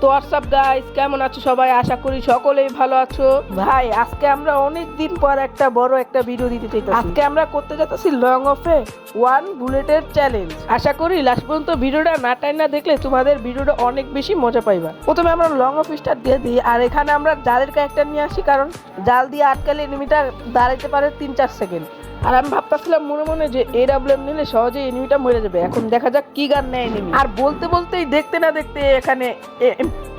তো WhatsApp guys কেমন আছো সবাই? আশা করি সকলেই ভালো আছো। ভাই, আজকে আমরা অনেক দিন পর একটা বড় একটা ভিডিও দিতে চাই আজকে আমরা করতে যাচ্ছি লং অফে ওয়ান বুলেটের চ্যালেঞ্জ আশা করি লাস্ট পর্যন্ত ভিডিওটা না টাইম না দেখলে তোমাদের ভিডিওটা অনেক বেশি মজা পাইবা। প্রথমে আমরা লং অফ স্টার দিয়ে দিই, আর এখানে আমরা জালের ক্যারেক্টার নিয়ে আসি, কারণ জাল দিয়ে আটকালে এনিমিটা দাঁড়াইতে পারে তিন চার সেকেন্ড আর আমি ভাবতেছিলাম মনে মনে যে এ ডাব্লিউ নিলে সহজে এনিমিটা মরে যাবে। এখন দেখা যাক কি গান নেয় এনিমি আর বলতে বলতেই দেখতে না দেখতে এখানে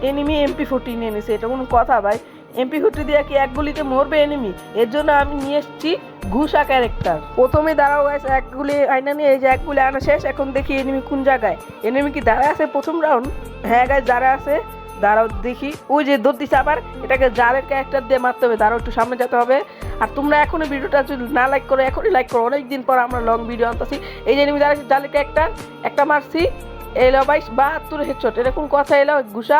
এনিমি এমপি ফোর্টি নিয়ে নিছে। এটা কোনো কথা ভাই। এমপি ফোর্টি দিয়ে কি এক গুলিতে মরবে এনিমি এর জন্য আমি নিয়ে এসেছি ঘুষা ক্যারেক্টার প্রথমে দাঁড়াও গেছে এক গুলি আয়না নিয়ে এই যে এক গুলি আনা শেষ, এখন দেখি এনিমি কোন জায়গায়। এনিমি কি দাঁড়ায় আছে প্রথম রাউন্ড হ্যাঁ গাছ দাঁড়ায় আছে। দাঁড়াও দেখি। ওই যে দৌড় দিছে আবার এটাকে জালের ক্যারেক্টার দিয়ে মারতে হবে। দাঁড়াও, একটু সামনে যেতে হবে। আর তোমরা এখনও ভিডিওটা যদি না লাইক করো, এখনই লাইক করো। অনেকদিন পর আমরা লং ভিডিও আনতেছি। এই যে আমি দাঁড়াচ্ছি জালের ক্যারেক্টার একটা মারছি। এলো বাইশ বাহাত্তর হেডশট এরকম কথা এলো ঘুষা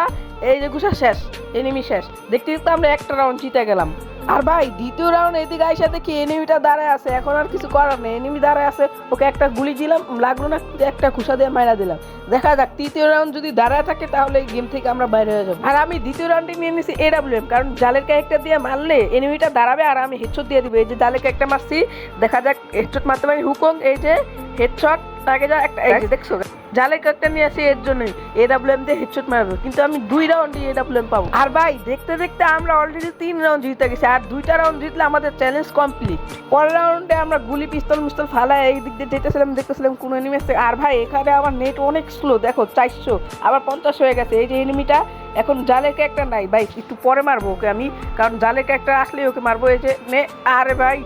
এই যে ঘুষা শেষ এনিমি শেষ। দেখতে দেখতে আমরা একটা রাউন্ড জিতে গেলাম। আর ভাই, দ্বিতীয় রাউন্ড এদিকে আইসা দেখি এনিমিটা দাঁড়ায় আছে। এখন আর কিছু করার নেই। এনিমি দাঁড়ায় আছে, ওকে একটা গুলি দিলাম, লাগল না, একটা খুশা দিয়ে মাইরা দিলাম। দেখা যাক, তৃতীয় রাউন্ড যদি দাঁড়ায় থাকে, তাহলে এই গেম থেকে আমরা বাইরে হয়ে যাব। আর আমি দ্বিতীয় রাউন্ডে নিয়ে নিছি এডাব্লিউএম কারণ জালের ক্যারেক্টার দিয়ে মারলে এনিমিটা দাঁড়াবে আর আমি হেডশট দিয়ে দিবে। এই যে জালের ক্যারেক্টার মারছি, দেখা যাক হেডশট মারতে পারি হুকং, এই যে হেডশট আগে যা একটা এই যে দেখছ? জালের ক্যারেক্টার নিয়ে আসি এর জন্যই। এডাব্লিউএম দিয়ে হেডশট মারবো। কিন্তু আমি দুই রাউন্ডে এডাব্লিউএম পাবো। আর ভাই দেখতে দেখতে আমরা অলরেডি তিন রাউন্ড জিতে গেছি। আর দুইটা রাউন্ড জিতলে আমাদের চ্যালেঞ্জ কমপ্লিট পরের রাউন্ডে আমরা গুলি পিস্তল মিস্তল ফালা এই দিক দিয়ে যেতেছিলাম দেখতেছিলাম কোন এনিমি আসছে আর ভাই এখানে আমার নেট অনেক স্লো দেখো চারশো আবার পঞ্চাশ হয়ে গেছে। এই যে এনিমিটা এখন জালের ক্যারেক্টার নাই। ভাই একটু পরে মারবো ওকে আমি। কারণ জালের ক্যারেক্টার আসলে ওকে মারবো। এই যে নে আরে ভাই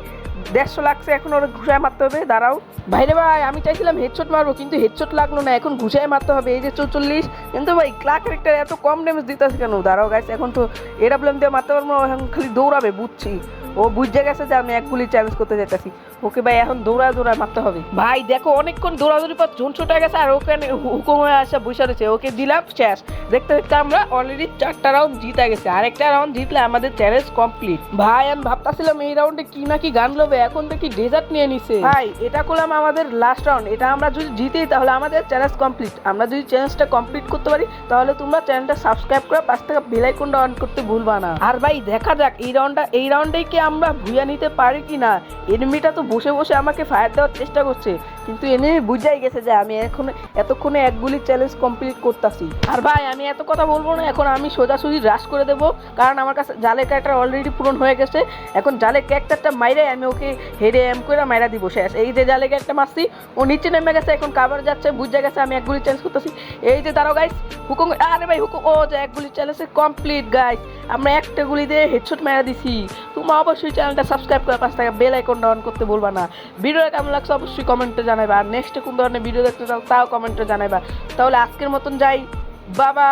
দেড়শো লাগছে, এখন ওরা ঘুষায় মারতে হবে, দাঁড়াও। ভাইরে ভাই, আমি চাইছিলাম হেডশট মারবো, কিন্তু হেডশট লাগল না, এখন ঘুষায় মারতে হবে, এই যে চৌচল্লিশ। কিন্তু ভাই ক্লাক ক্যারেক্টার এত কম ড্যামেজ দিতেছে কেন? দাঁড়াও গাছ এখন তো এরা বললাম দিয়ে মারতে পারব এখন খালি দৌড়াবে, বুঝছি। ও বুঝে গেছে যে আমি এক গুলি চ্যালেঞ্জ করতে যেতেছি ওকে ভাই এখন দৌড়া দৌড়া মারতে হবে। ভাই দেখো অনেকক্ষণ দৌড়াদৌড়ি পর ঝুন ছুটে গেছে আর ওখানে হুকুম হয়ে আসা বসে রয়েছে। ওকে দিলাম শেষ। দেখতে দেখতে আমরা অলরেডি চারটা রাউন্ড জিতে গেছে। আরেকটা রাউন্ড জিতলে আমাদের চ্যালেঞ্জ কমপ্লিট ভাই আমি ভাবতাছিলাম এই রাউন্ডে কি না কি গান লবে এখন দেখি ডেজার্ট নিয়ে নিছে। ভাই এটা করলাম আমাদের লাস্ট রাউন্ড এটা আমরা যদি জিতেই তাহলে আমাদের চ্যালেঞ্জ কমপ্লিট আমরা যদি চ্যালেঞ্জটা কমপ্লিট করতে পারি তাহলে তোমরা চ্যানেলটা সাবস্ক্রাইব করে পাশ থেকে বেল আইকনটা অন করতে ভুলবা না। আর ভাই দেখা যাক এই রাউন্ডটা এই রাউন্ডেই কি আমরা ভুয়া নিতে পারি কি না এনিমিটা তো বসে বসে আমাকে ফায়ার দেওয়ার চেষ্টা করছে। কিন্তু এনে বুঝাই গেছে যে আমি এখন এতক্ষণে এক গুলি চ্যালেঞ্জ কমপ্লিট করতেছি। আর ভাই, আমি এত কথা বলব না, এখন আমি সোজাসুজি রাশ করে দেবো, কারণ আমার কাছে জালের ক্যারেক্টার অলরেডি পূরণ হয়ে গেছে। এখন জালের ক্যারেক্টারটা মাইরে আমি ওকে হেডে এম করে মাইরা দিব, শেষ। এই যে জালের ক্যারেক্টার মারছি, ও নিচে নেমে গেছে, এখন কাবার যাচ্ছে, বুঝে গেছে আমি এক গুলি চ্যালেঞ্জ করতেছি। এই যে দাঁড়াও গাইস হুকুম, আরে ভাই, হুকুম, ও যে এক গুলি চ্যালেঞ্জ কমপ্লিট গাইস আমরা একটা গুলি দিয়ে হেডশট মারা দিছি। তোমরা অবশ্যই চ্যানেলটা সাবস্ক্রাইব করে পাঁচ টাকা বেল আইকনটা অন করতে বলবা না। ভিডিওটা কেমন লাগছে অবশ্যই কমেন্টে জানাইবা। আর নেক্সটে কোন ধরনের ভিডিও দেখতে চাও, তাও কমেন্টে জানাইবা। তাহলে আজকের মতন যাই। বাবা